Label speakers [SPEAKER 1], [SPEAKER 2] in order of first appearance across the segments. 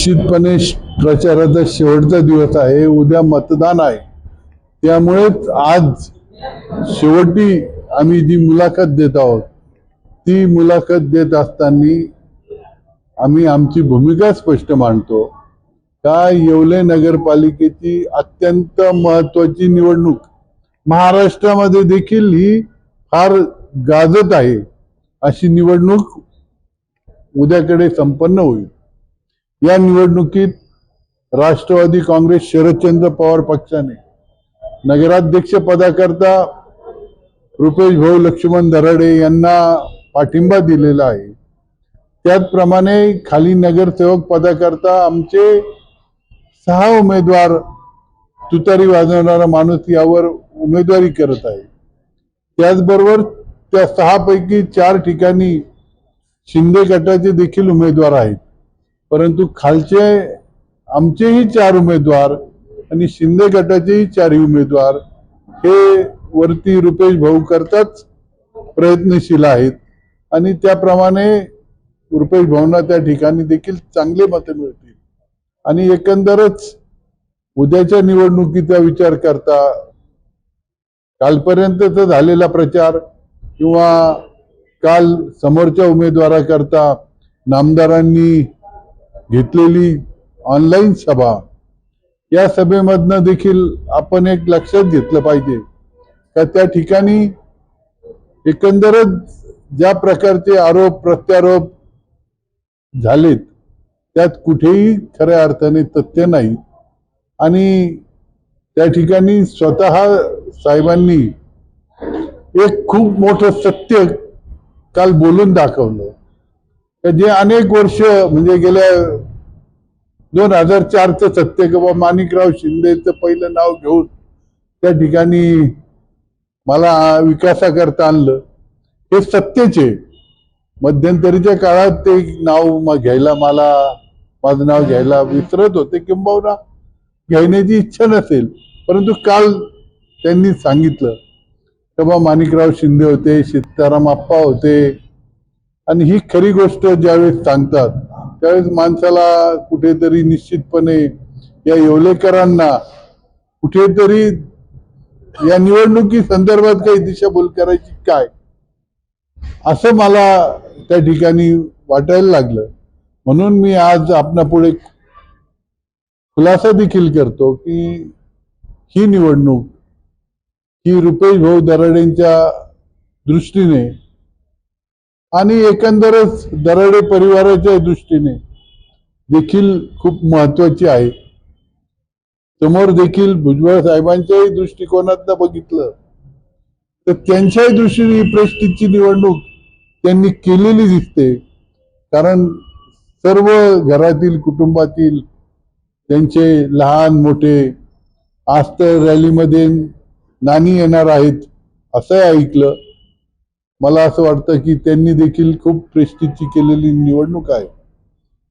[SPEAKER 1] निश्चितपणे प्रचाराचा शेवटचा दिवस आहे उद्या मतदान आहे. त्यामुळेच आज शेवटी आम्ही जी मुलाखत देत आहोत ती मुलाखत देत असताना आम्ही आमची भूमिका स्पष्ट मांडतो. का येवले नगरपालिकेची अत्यंत महत्वाची निवडणूक महाराष्ट्रामध्ये देखील ही फार गाजत आहे. अशी निवडणूक उद्याकडे संपन्न होईल. या निवडणुकीत राष्ट्रवादी काँग्रेस शरदचंद्र पवार पक्षाने नगराध्यक्ष पदाकरता रुपेश भाऊ लक्ष्मण दराडे यांना पाठिंबा दिलेला आहे. त्याचप्रमाणे खाली नगरसेवक पदाकरता आमचे सहा उमेदवार तुतारी वाजवणारा माणूस यावर उमेदवारी करत आहे. त्याचबरोबर त्या सहापैकी चार ठिकाणी शिंदे गटाचे देखील उमेदवार आहेत. परंतु खालचे आमचेही चार उमेदवार आणि शिंदे गटाचेही चारही उमेदवार हे वरती रुपेश भाऊ करताच प्रयत्नशील आहेत. आणि त्याप्रमाणे रुपेश भाऊंना त्या ठिकाणी देखील चांगले मतं मिळतील. आणि एकंदरच उद्याच्या निवडणुकीचा विचार करता कालपर्यंतचा झालेला प्रचार किंवा काल समोरच्या उमेदवाराकरता नामदारांनी घेतलेली ऑनलाईन सभा. या सभेमधनं देखील आपण एक लक्षात घेतलं पाहिजे. का त्या ठिकाणी एकंदरच ज्या प्रकारचे आरोप प्रत्यारोप झालेत त्यात कुठेही खऱ्या अर्थाने तथ्य नाही. आणि त्या ठिकाणी स्वतः साहेबांनी एक खूप मोठं सत्य काल बोलून दाखवलं. जे अनेक वर्ष म्हणजे गेल्या दोन हजार चारचं सत्य किंवा बाबा माणिकराव शिंदेचं पहिलं नाव घेऊन त्या ठिकाणी मला विकासाकरता आणलं हे सत्तेचे मध्यंतरीच्या काळात ते नाव मग घ्यायला मला माझं नाव घ्यायला विसरत होते किंबहुना घेण्याची इच्छा नसेल. परंतु काल त्यांनी सांगितलं की माणिकराव शिंदे होते सीताराम आप्पा होते आणि ही खरी गोष्ट ज्यावेळेस सांगतात त्यावेळेस माणसाला कुठेतरी निश्चितपणे या येवलेकरांना कुठेतरी या निवडणुकी संदर्भात काही दिशाभूल करायची काय? असं मला त्या ठिकाणी वाटायला लागलं. म्हणून मी आज आपणापुढे खुलासा देखील करतो की ही निवडणूक ही रुपेश भाऊ दराडेंच्या दृष्टीने आणि एकंदरच दराडे परिवाराच्या दृष्टीने देखील खूप महत्वाची आहे. समोर देखील भुजबळ साहेबांच्याही दृष्टिकोनातनं बघितलं तर त्यांच्याही दृष्टीने ही प्रेस्टिजची निवडणूक त्यांनी केलेली दिसते. कारण सर्व घरातील कुटुंबातील त्यांचे लहान मोठे आज तर रॅलीमध्ये नानी येणार आहेत असंही ऐकलं. मला असं वाटतं की त्यांनी देखील खूप प्रेस्टिजची केलेली निवडणूक आहे.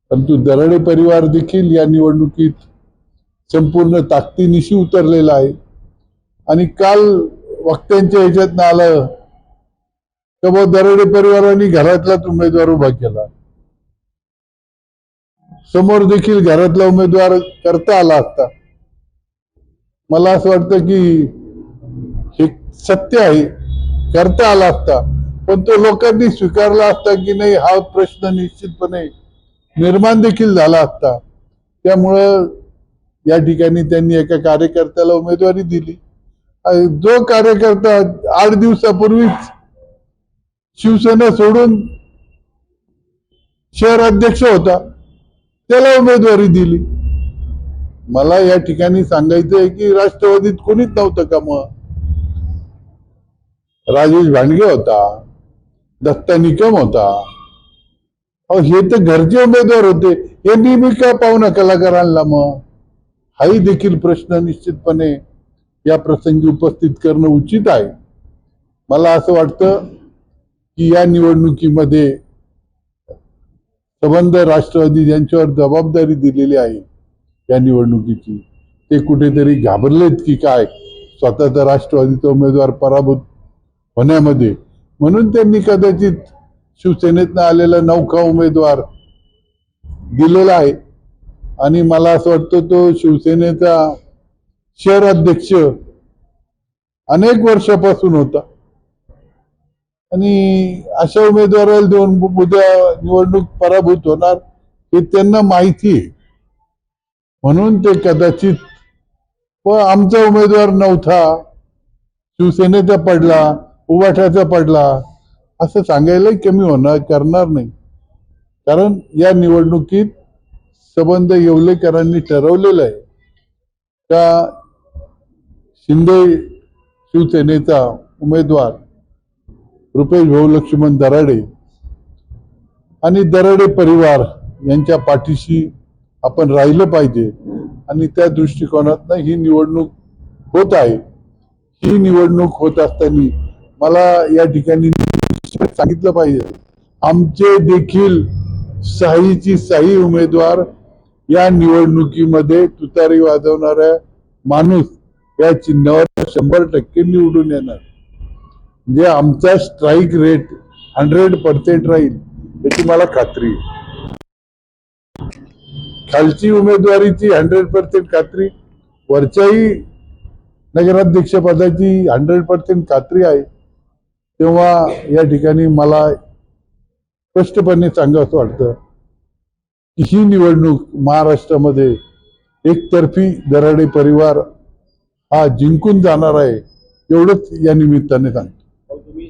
[SPEAKER 1] परंतु दरडे परिवार देखील या निवडणुकीत संपूर्ण ताकदीनिशी उतरलेला आहे. आणि काल वक्त्यांच्या ह्याच्यात आलं तर मग दरोडे परिवाराने घरातलाच उमेदवार उभा केला. समोर देखील घरातला उमेदवार करता आला असता. मला असं वाटतं की हे सत्य आहे. करता आला असता. पण तो लोकांनी स्वीकारला असता की नाही हा प्रश्न निश्चितपणे निर्माण देखील झाला असता. त्यामुळं या ठिकाणी त्यांनी एका कार्यकर्त्याला उमेदवारी दिली. जो कार्यकर्ता आठ दिवसापूर्वीच शिवसेना सोडून शहर अध्यक्ष होता त्याला उमेदवारी दिली. मला या ठिकाणी सांगायचं आहे की राष्ट्रवादीत कोणीच नव्हतं का मग? राजेश भांडगे होता. दत्ता निकम होता। अहो हे तर घरचे उमेदवार होते. हे मी का पाहुणा कलाकारांना मग? हाही देखील प्रश्न निश्चितपणे या प्रसंगी उपस्थित करणं उचित आहे. मला असं वाटतं की या निवडणुकीमध्ये संबंध राष्ट्रवादी ज्यांच्यावर जबाबदारी दिलेली आहे या निवडणुकीची ते कुठेतरी घाबरलेत की काय? स्वतःचा राष्ट्रवादीचा उमेदवार पराभूत होण्यामध्ये म्हणून त्यांनी कदाचित शिवसेनेतनं आलेला नौका उमेदवार दिलेला आहे. आणि मला असं वाटतं तो शिवसेनेचा शहर अध्यक्ष अनेक वर्षापासून होता. आणि अशा उमेदवाराला देऊन उद्या निवडणूक पराभूत होणार हे त्यांना माहिती आहे. म्हणून ते कदाचित व आमचा उमेदवार नव्हता शिवसेनेचा पडला उभाठ्याचा पडला. असं सांगायलाही कमी होणार करणार नाही. कारण या निवडणुकीत संबंध येवलेकरांनी ठरवलेलं आहे. का शिंदे शिवसेनेचा उमेदवार रुपेश भाऊ लक्ष्मण दराडे आणि दराडे परिवार यांच्या पाठीशी आपण राहिलं पाहिजे आणि त्या दृष्टिकोनातनं ही निवडणूक होत आहे. ही निवडणूक होत असताना मला या ठिकाणी सांगितलं पाहिजे. आमचे देखील साईची साई उमेदवार या निवडणुकीमध्ये तुतारी वाजवणाऱ्या माणूस या चिन्हावर शंभर टक्के निवडून येणार. म्हणजे आमचा स्ट्राईक रेट हंड्रेड पर्सेंट राहील याची मला खात्री खालची उमेदवारीची हंड्रेड पर्सेंट खात्री वरच्याही नगराध्यक्षपदाची हंड्रेड पर्सेंट खात्री आहे. तेव्हा या ठिकाणी मला स्पष्टपणे सांगावं वाटतं की ही निवडणूक महाराष्ट्रामध्ये एकतर्फी दराडे परिवार हा जिंकून जाणार आहे एवढंच या निमित्ताने सांगतो.